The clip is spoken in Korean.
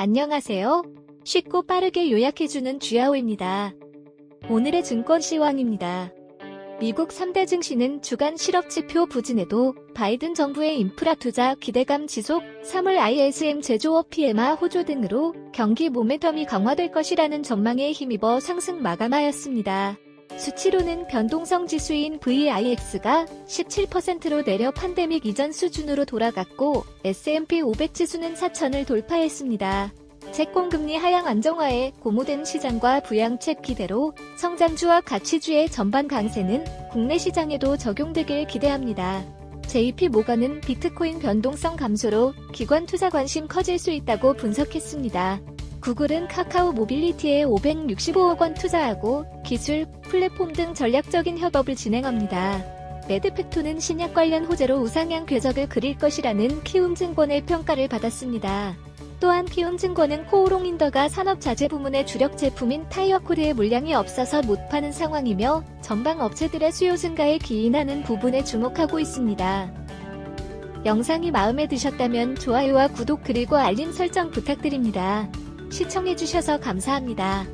안녕하세요. 쉽고 빠르게 요약해주는 주야호입니다. 오늘의 증권 시황입니다. 미국 3대 증시는 주간 실업지표 부진에도 바이든 정부의 인프라 투자 기대감 지속, 3월 ISM 제조업 PMI 호조 등으로 경기 모멘텀이 강화될 것이라는 전망에 힘입어 상승 마감하였습니다. 수치로는 변동성 지수인 VIX가 17%로 내려 판데믹 이전 수준으로 돌아갔고 S&P 500 지수는 4천을 돌파했습니다. 채권금리 하향 안정화에 고무된 시장과 부양책 기대로 성장주와 가치주의 전반 강세는 국내 시장에도 적용되길 기대합니다. JP 모건은 비트코인 변동성 감소로 기관 투자 관심 커질 수 있다고 분석했습니다. 구글은 카카오 모빌리티에 565억 원 투자하고 기술, 플랫폼 등 전략적인 협업을 진행합니다. 매드팩토는 신약 관련 호재로 우상향 궤적을 그릴 것이라는 키움증권의 평가를 받았습니다. 또한 키움증권은 코오롱인더가 산업자재 부문의 주력 제품인 타이어코드의 물량이 없어서 못 파는 상황이며 전방 업체들의 수요 증가에 기인하는 부분에 주목하고 있습니다. 영상이 마음에 드셨다면 좋아요와 구독 그리고 알림 설정 부탁드립니다. 시청해주셔서 감사합니다.